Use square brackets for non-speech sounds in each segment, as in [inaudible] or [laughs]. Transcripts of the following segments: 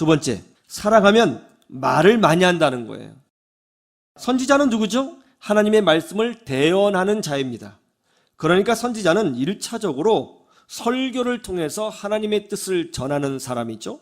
두 번째, 사랑하면 말을 많이 한다는 거예요. 선지자는 누구죠? 하나님의 말씀을 대언하는 자입니다. 그러니까 선지자는 1차적으로 설교를 통해서 하나님의 뜻을 전하는 사람이죠.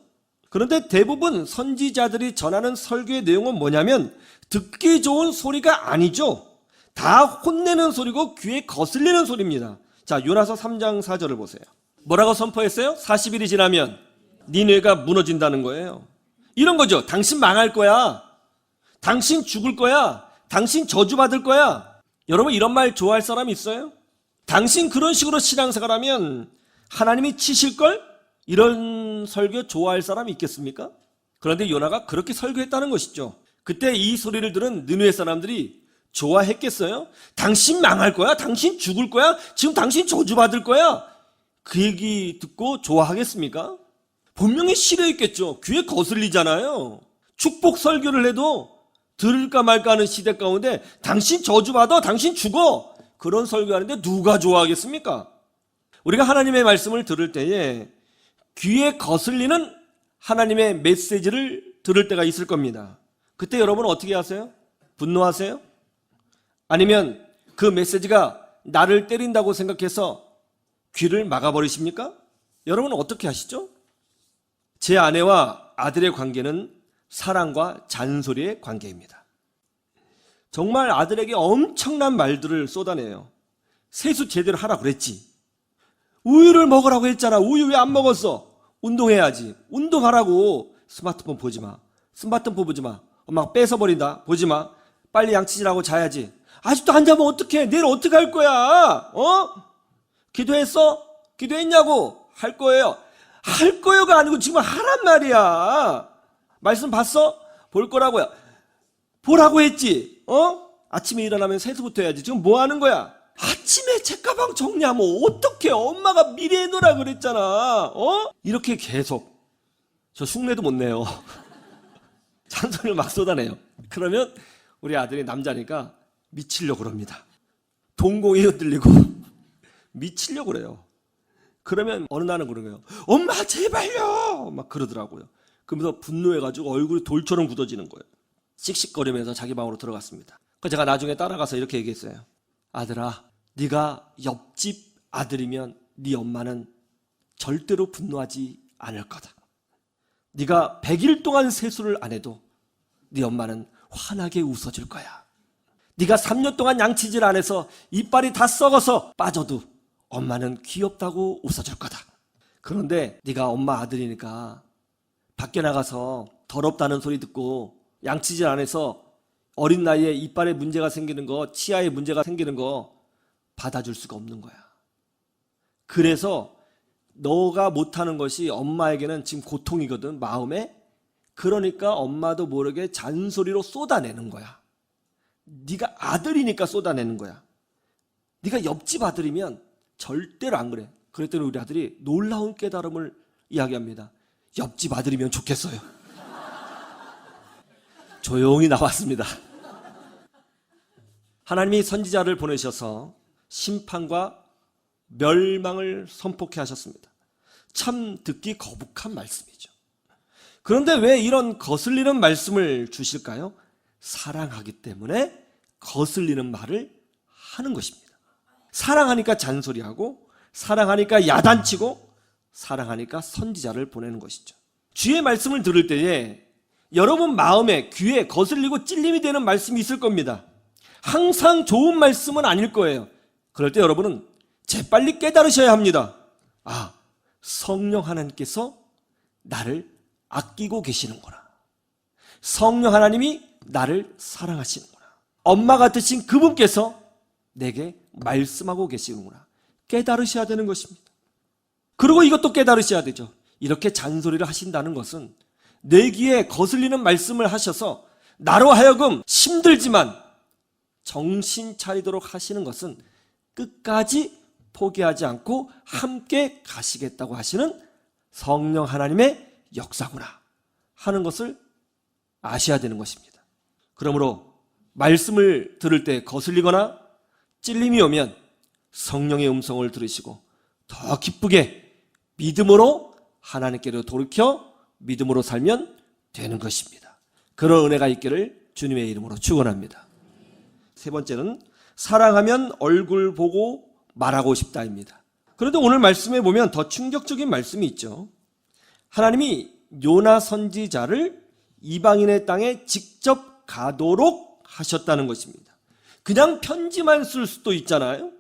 그런데 대부분 선지자들이 전하는 설교의 내용은 뭐냐면 듣기 좋은 소리가 아니죠. 다 혼내는 소리고 귀에 거슬리는 소리입니다. 자, 요나서 3장 4절을 보세요. 뭐라고 선포했어요? 40일이 지나면 네 뇌가 무너진다는 거예요. 이런 거죠. 당신 망할 거야. 당신 죽을 거야. 당신 저주받을 거야. 여러분 이런 말 좋아할 사람 있어요? 당신 그런 식으로 신앙생활 하면 하나님이 치실걸? 이런 설교 좋아할 사람이 있겠습니까? 그런데 요나가 그렇게 설교했다는 것이죠. 그때 이 소리를 들은 느누의 사람들이 좋아했겠어요? 당신 망할 거야? 당신 죽을 거야? 지금 당신 저주받을 거야? 그 얘기 듣고 좋아하겠습니까? 분명히 싫어했겠죠. 귀에 거슬리잖아요. 축복 설교를 해도 들을까 말까 하는 시대 가운데 당신 저주받아, 당신 죽어. 그런 설교하는데 누가 좋아하겠습니까? 우리가 하나님의 말씀을 들을 때에 귀에 거슬리는 하나님의 메시지를 들을 때가 있을 겁니다. 그때 여러분 어떻게 하세요? 분노하세요? 아니면 그 메시지가 나를 때린다고 생각해서 귀를 막아버리십니까? 여러분은 어떻게 하시죠? 제 아내와 아들의 관계는 사랑과 잔소리의 관계입니다. 정말 아들에게 엄청난 말들을 쏟아내요. 세수 제대로 하라 그랬지. 우유를 먹으라고 했잖아. 우유 왜 안 먹었어? 운동해야지. 운동하라고. 스마트폰 보지 마. 스마트폰 보지 마. 엄마가 뺏어버린다. 보지 마. 빨리 양치질하고 자야지. 아직도 안 자면 어떡해? 내일 어떻게 할 거야? 어? 기도했어? 기도했냐고? 할 거예요. 할 거요가 아니고 지금 하란 말이야. 말씀 봤어? 볼 거라고요. 보라고 했지. 어? 아침에 일어나면 세수부터 해야지. 지금 뭐 하는 거야? 아침에 책가방 정리하면 어떻게 엄마가 미리 해놓으라 그랬잖아. 어? 이렇게 계속 저 흉내도 못 내요. [laughs] 잔소리를 막 쏟아내요. 그러면 우리 아들이 남자니까 미치려고 그럽니다. 동공이 흔들리고 [laughs] 미치려고 그래요. 그러면 어느 날은 거예요. 엄마 제발요! 막 그러더라고요. 그러면서 분노해가지고 얼굴이 돌처럼 굳어지는 거예요. 씩씩거리면서 자기 방으로 들어갔습니다. 그 제가 나중에 따라가서 이렇게 얘기했어요. 아들아, 네가 옆집 아들이면 네 엄마는 절대로 분노하지 않을 거다. 네가 100일 동안 세수를 안 해도 네 엄마는 환하게 웃어줄 거야. 네가 3년 동안 양치질 안 해서 이빨이 다 썩어서 빠져도 엄마는 귀엽다고 웃어줄 거다. 그런데 네가 엄마 아들이니까 밖에 나가서 더럽다는 소리 듣고 양치질 안 해서 어린 나이에 이빨에 문제가 생기는 거, 치아에 문제가 생기는 거 받아줄 수가 없는 거야. 그래서 너가 못하는 것이 엄마에게는 지금 고통이거든, 마음에. 그러니까 엄마도 모르게 잔소리로 쏟아내는 거야. 네가 아들이니까 쏟아내는 거야. 네가 옆집 아들이면 절대로 안 그래. 그랬더니 우리 아들이 놀라운 깨달음을 이야기합니다. 옆집 아들이면 좋겠어요. [laughs] 조용히 나왔습니다. 하나님이 선지자를 보내셔서 심판과 멸망을 선포케 하셨습니다. 참 듣기 거북한 말씀이죠. 그런데 왜 이런 거슬리는 말씀을 주실까요? 사랑하기 때문에 거슬리는 말을 하는 것입니다. 사랑하니까 잔소리하고, 사랑하니까 야단치고, 사랑하니까 선지자를 보내는 것이죠. 주의 말씀을 들을 때에 여러분 마음에, 귀에 거슬리고 찔림이 되는 말씀이 있을 겁니다. 항상 좋은 말씀은 아닐 거예요. 그럴 때 여러분은 재빨리 깨달으셔야 합니다. 아, 성령 하나님께서 나를 아끼고 계시는구나. 성령 하나님이 나를 사랑하시는구나. 엄마 같으신 그분께서 내게 말씀하고 계시는구나. 깨달으셔야 되는 것입니다. 그리고 이것도 깨달으셔야 되죠. 이렇게 잔소리를 하신다는 것은 내 귀에 거슬리는 말씀을 하셔서 나로 하여금 힘들지만 정신 차리도록 하시는 것은 끝까지 포기하지 않고 함께 가시겠다고 하시는 성령 하나님의 역사구나 하는 것을 아셔야 되는 것입니다. 그러므로 말씀을 들을 때 거슬리거나 찔림이 오면 성령의 음성을 들으시고 더 기쁘게 믿음으로 하나님께로 돌이켜 믿음으로 살면 되는 것입니다. 그런 은혜가 있기를 주님의 이름으로 축원합니다. 세 번째는 사랑하면 얼굴 보고 말하고 싶다입니다. 그런데 오늘 말씀에 보면 더 충격적인 말씀이 있죠. 하나님이 요나 선지자를 이방인의 땅에 직접 가도록 하셨다는 것입니다. 그냥 편지만 쓸 수도 있잖아요.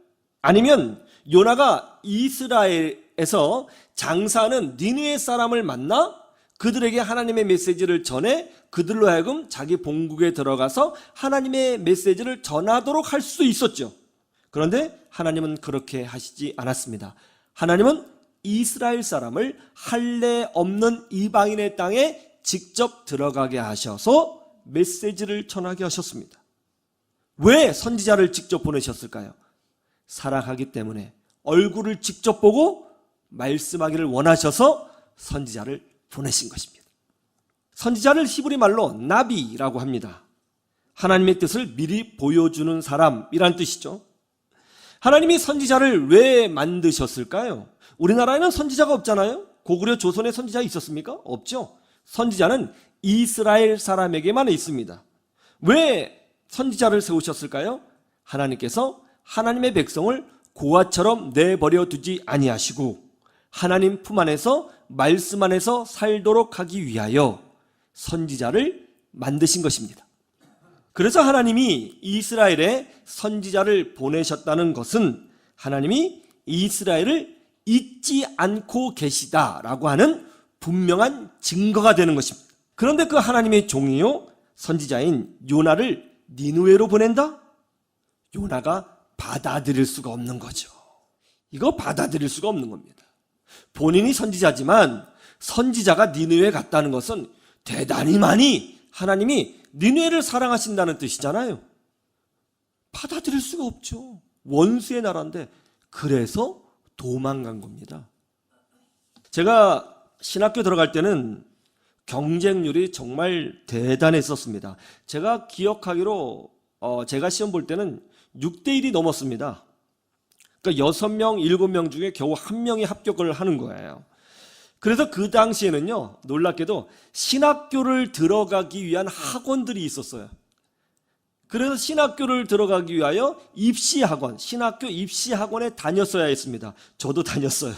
아니면 요나가 이스라엘에서 장사하는 니느의 사람을 만나 그들에게 하나님의 메시지를 전해 그들로 하여금 자기 본국에 들어가서 하나님의 메시지를 전하도록 할 수도 있었죠. 그런데 하나님은 그렇게 하시지 않았습니다. 하나님은 이스라엘 사람을 할례 없는 이방인의 땅에 직접 들어가게 하셔서 메시지를 전하게 하셨습니다. 왜 선지자를 직접 보내셨을까요? 사랑하기 때문에 얼굴을 직접 보고 말씀하기를 원하셔서 선지자를 보내신 것입니다. 선지자를 히브리 말로 나비라고 합니다. 하나님의 뜻을 미리 보여주는 사람이란 뜻이죠. 하나님이 선지자를 왜 만드셨을까요? 우리나라에는 선지자가 없잖아요. 고구려 조선에 선지자 있었습니까? 없죠. 선지자는 이스라엘 사람에게만 있습니다. 왜 선지자를 세우셨을까요? 하나님께서 하나님의 백성을 고아처럼 내버려 두지 아니하시고 하나님 품 안에서 말씀 안에서 살도록 하기 위하여 선지자를 만드신 것입니다. 그래서 하나님이 이스라엘에 선지자를 보내셨다는 것은 하나님이 이스라엘을 잊지 않고 계시다라고 하는 분명한 증거가 되는 것입니다. 그런데 그 하나님의 종이요 선지자인 요나를 니누에로 보낸다? 요나가 받아들일 수가 없는 거죠. 이거 받아들일 수가 없는 겁니다. 본인이 선지자지만 선지자가 니누에 갔다는 것은 대단히 많이 하나님이 니누에를 사랑하신다는 뜻이잖아요. 받아들일 수가 없죠. 원수의 나라인데 그래서 도망간 겁니다. 제가 신학교 들어갈 때는 경쟁률이 정말 대단했었습니다. 제가 기억하기로 어, 제가 시험 볼 때는 6대 1이 넘었습니다. 그러니까 6명, 7명 중에 겨우 한 명이 합격을 하는 거예요. 그래서 그 당시에는요, 놀랍게도 신학교를 들어가기 위한 학원들이 있었어요. 그래서 신학교를 들어가기 위하여 입시학원, 신학교 입시학원에 다녔어야 했습니다. 저도 다녔어요.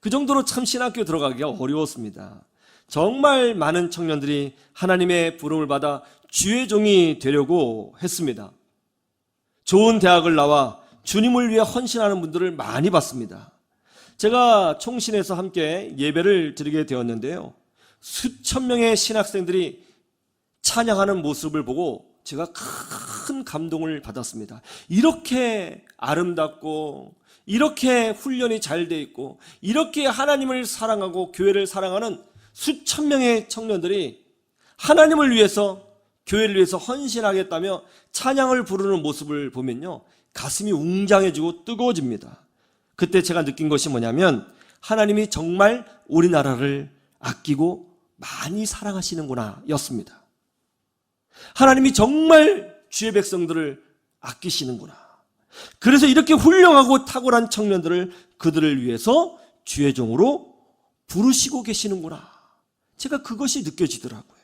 그 정도로 참 신학교 들어가기가 어려웠습니다. 정말 많은 청년들이 하나님의 부름을 받아 주의 종이 되려고 했습니다. 좋은 대학을 나와 주님을 위해 헌신하는 분들을 많이 봤습니다. 제가 총신에서 함께 예배를 드리게 되었는데요. 수천 명의 신학생들이 찬양하는 모습을 보고 제가 큰 감동을 받았습니다. 이렇게 아름답고 이렇게 훈련이 잘 돼 있고 이렇게 하나님을 사랑하고 교회를 사랑하는 수천 명의 청년들이 하나님을 위해서 교회를 위해서 헌신하겠다며 찬양을 부르는 모습을 보면요. 가슴이 웅장해지고 뜨거워집니다. 그때 제가 느낀 것이 뭐냐면 하나님이 정말 우리나라를 아끼고 많이 사랑하시는구나 였습니다. 하나님이 정말 주의 백성들을 아끼시는구나. 그래서 이렇게 훌륭하고 탁월한 청년들을 그들을 위해서 주의 종으로 부르시고 계시는구나. 제가 그것이 느껴지더라고요.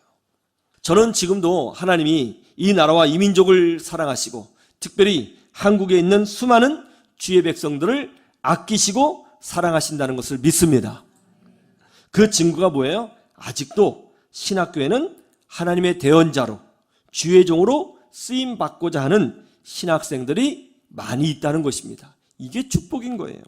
저는 지금도 하나님이 이 나라와 이 민족을 사랑하시고 특별히 한국에 있는 수많은 주의 백성들을 아끼시고 사랑하신다는 것을 믿습니다. 그 증거가 뭐예요? 아직도 신학교에는 하나님의 대언자로 주의 종으로 쓰임 받고자 하는 신학생들이 많이 있다는 것입니다. 이게 축복인 거예요.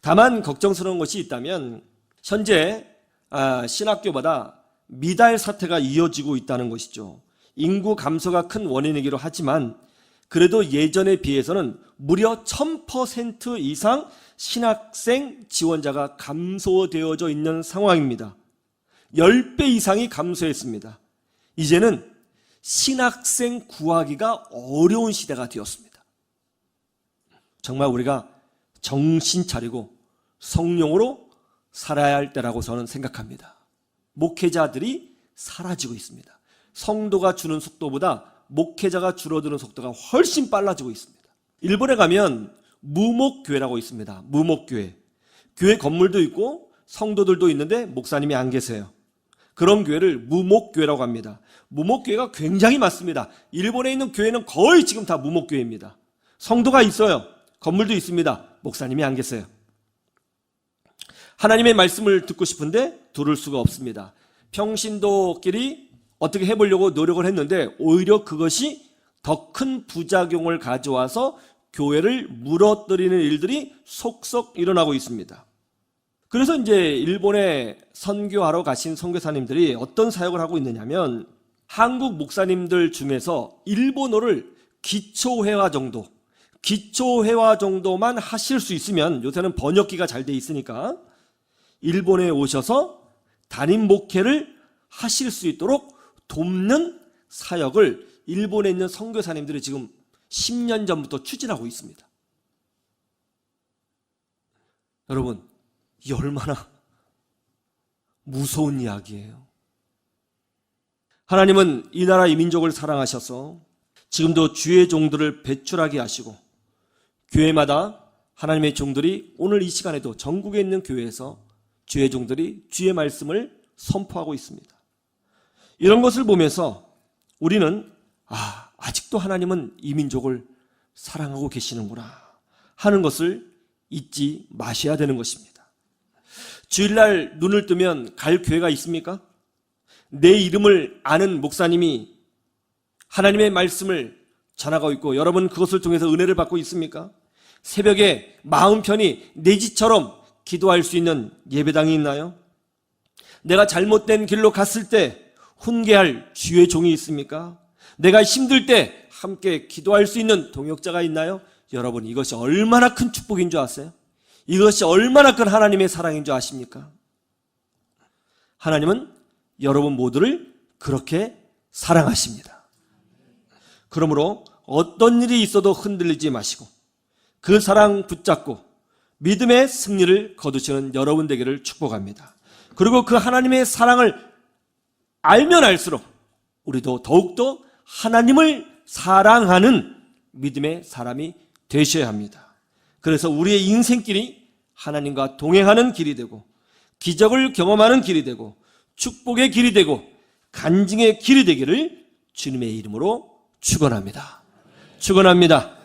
다만 걱정스러운 것이 있다면 현재 아, 신학교보다 미달 사태가 이어지고 있다는 것이죠. 인구 감소가 큰 원인이기도 하지만 그래도 예전에 비해서는 무려 1000% 이상 신학생 지원자가 감소되어져 있는 상황입니다. 10배 이상이 감소했습니다. 이제는 신학생 구하기가 어려운 시대가 되었습니다. 정말 우리가 정신 차리고 성령으로 살아야 할 때라고 저는 생각합니다. 목회자들이 사라지고 있습니다. 성도가 주는 속도보다 목회자가 줄어드는 속도가 훨씬 빨라지고 있습니다. 일본에 가면 무목교회라고 있습니다. 무목교회. 교회 건물도 있고 성도들도 있는데 목사님이 안 계세요. 그런 교회를 무목교회라고 합니다. 무목교회가 굉장히 많습니다. 일본에 있는 교회는 거의 지금 다 무목교회입니다. 성도가 있어요. 건물도 있습니다. 목사님이 안 계세요. 하나님의 말씀을 듣고 싶은데 들을 수가 없습니다. 평신도끼리 어떻게 해보려고 노력을 했는데 오히려 그것이 더 큰 부작용을 가져와서 교회를 무너뜨리는 일들이 속속 일어나고 있습니다. 그래서 이제 일본에 선교하러 가신 선교사님들이 어떤 사역을 하고 있느냐면 한국 목사님들 중에서 일본어를 기초회화 정도, 기초회화 정도만 하실 수 있으면 요새는 번역기가 잘 돼 있으니까 일본에 오셔서 단임 목회를 하실 수 있도록 돕는 사역을 일본에 있는 선교사님들이 지금 10년 전부터 추진하고 있습니다. 여러분, 이 얼마나 무서운 이야기예요. 하나님은 이 나라 이 민족을 사랑하셔서 지금도 주의 종들을 배출하게 하시고 교회마다 하나님의 종들이 오늘 이 시간에도 전국에 있는 교회에서 주의 종들이 주의 말씀을 선포하고 있습니다. 이런 것을 보면서 우리는 아, 아직도 하나님은 이 민족을 사랑하고 계시는구나 하는 것을 잊지 마셔야 되는 것입니다. 주일날 눈을 뜨면 갈 교회가 있습니까? 내 이름을 아는 목사님이 하나님의 말씀을 전하고 있고 여러분 그것을 통해서 은혜를 받고 있습니까? 새벽에 마음 편히 내 집처럼 기도할 수 있는 예배당이 있나요? 내가 잘못된 길로 갔을 때 훈계할 주의 종이 있습니까? 내가 힘들 때 함께 기도할 수 있는 동역자가 있나요? 여러분 이것이 얼마나 큰 축복인 줄 아세요? 이것이 얼마나 큰 하나님의 사랑인 줄 아십니까? 하나님은 여러분 모두를 그렇게 사랑하십니다. 그러므로 어떤 일이 있어도 흔들리지 마시고 그 사랑 붙잡고 믿음의 승리를 거두시는 여러분 되기를 축복합니다. 그리고 그 하나님의 사랑을 알면 알수록 우리도 더욱더 하나님을 사랑하는 믿음의 사람이 되셔야 합니다. 그래서 우리의 인생길이 하나님과 동행하는 길이 되고 기적을 경험하는 길이 되고 축복의 길이 되고 간증의 길이 되기를 주님의 이름으로 축원합니다. 축원합니다.